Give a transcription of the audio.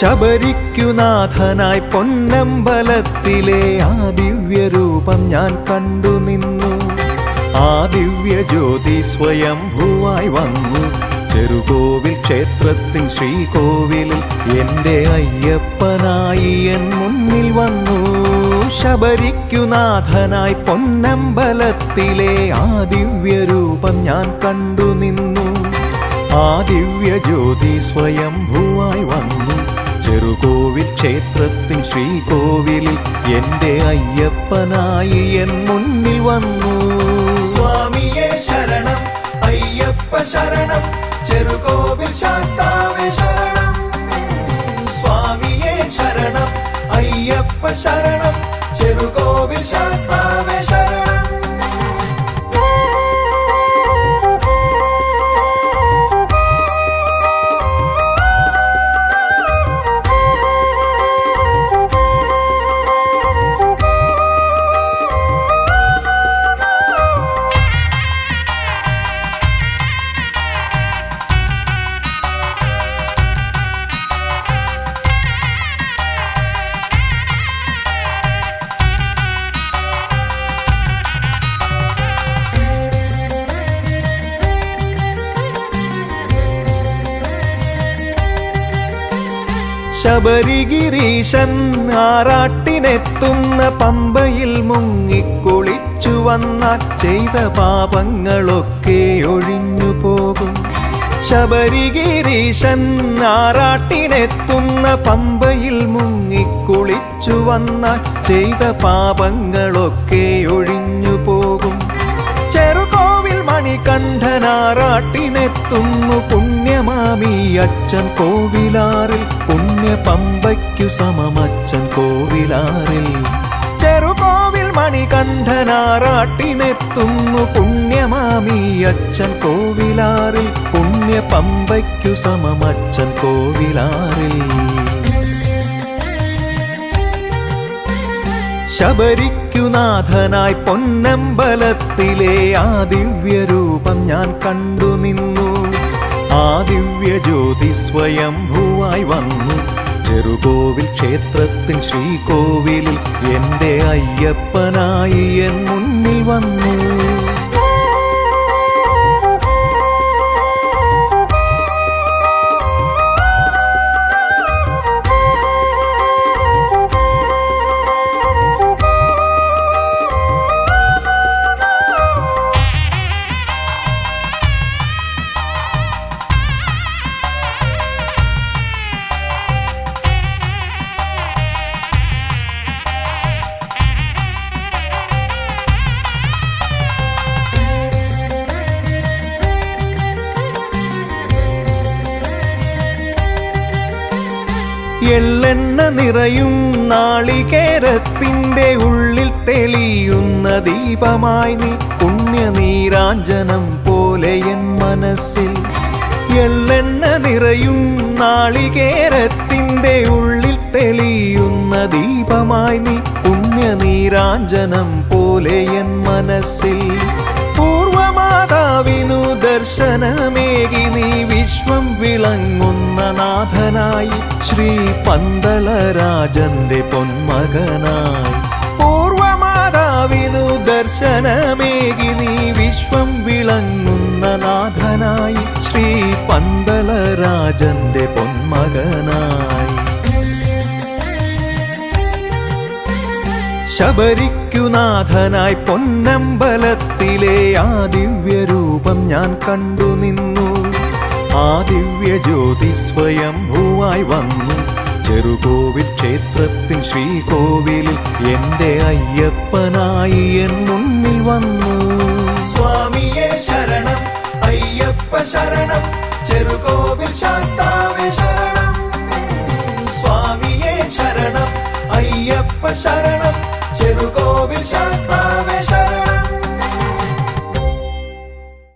ശബരിക്കുനാഥനായി പൊന്നമ്പലത്തിലെ ആ ദിവ്യരൂപം ഞാൻ കണ്ടു നിന്നു. ആ ദിവ്യ ജ്യോതി സ്വയംഭൂവായി വന്നു. ചെറുകോവിൽ ക്ഷേത്രത്തിൻ ശ്രീകോവിലിൽ എന്റെ അയ്യപ്പനായി എൻ മുന്നിൽ വന്നു. ശബരിക്കുനാഥനായി പൊന്നമ്പലത്തിലെ ആ ദിവ്യരൂപം ഞാൻ കണ്ടു നിന്നു. ആ ദിവ്യ ജ്യോതി സ്വയംഭൂവായി വന്നു. ചെറുകോവിൽ ക്ഷേത്രത്തിൻ ശ്രീകോവിലിൽ എന്റെ അയ്യപ്പനായി എൻ മുന്നിൽ വന്നു. സ്വാമിയെ ശരണം അയ്യപ്പ ശരണം ചെറുകോവിൽ ശാസ്താവേ ശരണം. സ്വാമിയെ ശരണം അയ്യപ്പ ശരണം ചെറുകോവിൽ ശാസ്താവേ ശരണം. ശബരിഗിരീശൻ ആറാട്ടിനെത്തുന്ന പമ്പയിൽ മുങ്ങിക്കുളിച്ചു വന്നാൽ ചെയ്ത പാപങ്ങളൊക്കെ ഒഴിഞ്ഞു പോകും. ശബരിഗിരീശൻ ആറാട്ടിനെത്തുന്ന പമ്പയിൽ മുങ്ങിക്കുളിച്ചു വന്നാൽ ചെയ്ത പാപങ്ങളൊക്കെ ഒഴിഞ്ഞു പോകും. ചെറുകോവിൽ മണികണ്ഠനാറാട്ടിനെത്തുന്നു പുണ്യമാമി അച്ഛൻ കോവിലാറിൽ പുണ്യ പമ്പയ്ക്കു സമമച്ചൻ കോവിലാറിൽ. ചെറുകോവിൽ മണികണ്ഠനാറാട്ടിനെത്തുന്നു പുണ്യമാമി അച്ഛൻ കോവിലാറിൽ. പുണ്യ പമ്പയ്ക്കു സമമച്ചൻ കോവിലാറിൽ. ശബരിക്കുനാഥനായി പൊന്നമ്പലത്തിലെ ആ ദിവ്യരൂപം ഞാൻ കണ്ടു നിന്നു. ആ ദിവ്യ ജ്യോതി സ്വയംഭൂവായി വന്നു. ചെറുകോവിൽ ക്ഷേത്രത്തിൽ ശ്രീകോവിലിൽ എന്റെ അയ്യപ്പനായി എൻ മുന്നിൽ വന്നു. എള്ളെണ്ണ നിറയും നാളികേരത്തിന്റെ ഉള്ളിൽ തെളിയുന്ന ദീപമായി നീ പുണ്യനീരാഞ്ജനം പോലെ എൻ മനസ്സിൽ. എള്ളെണ്ണ നിറയും നാളികേരത്തിന്റെ ഉള്ളിൽ തെളിയുന്ന ദീപമായി നീ പുണ്യനീരാഞ്ജനം പോലെ എൻ മനസ്സിൽ. പൂർവമാതാവിനു ദർശനമേകി നീ വിശ്വം വിളങ്ങുന്ന നാഥനായി ശ്രീ പന്തളരാജന്റെ പൊന്മകനായി. പൂർവമാതാവിനു ദർശനമേകി നീ വിശ്വം വിളങ്ങുന്ന നാഥനായി ശ്രീ പന്തളരാജന്റെ പൊന്മകനായി. ശബരിക്കുനാഥനായി പൊന്നമ്പലത്തിലെ ആ ദിവ്യരൂപം ഞാൻ കണ്ടു നിന്നു. ആ ദിവ്യ ജ്യോതി വന്നു. ചെറുകോവിൽ ക്ഷേത്രത്തിൻ ശ്രീകോവിലിൽ എന്റെ അയ്യപ്പനായി എൻ മുന്നിൽ വന്നു. സ്വാമിയെ ശരണം അയ്യപ്പ ശരണം ചെറുകോവിൽ ശാസ്താവേ ശരണം. സ്വാമിയെ ശരണം അയ്യപ്പ ശരണം ചെറുകോവിൽ ശാസ്താ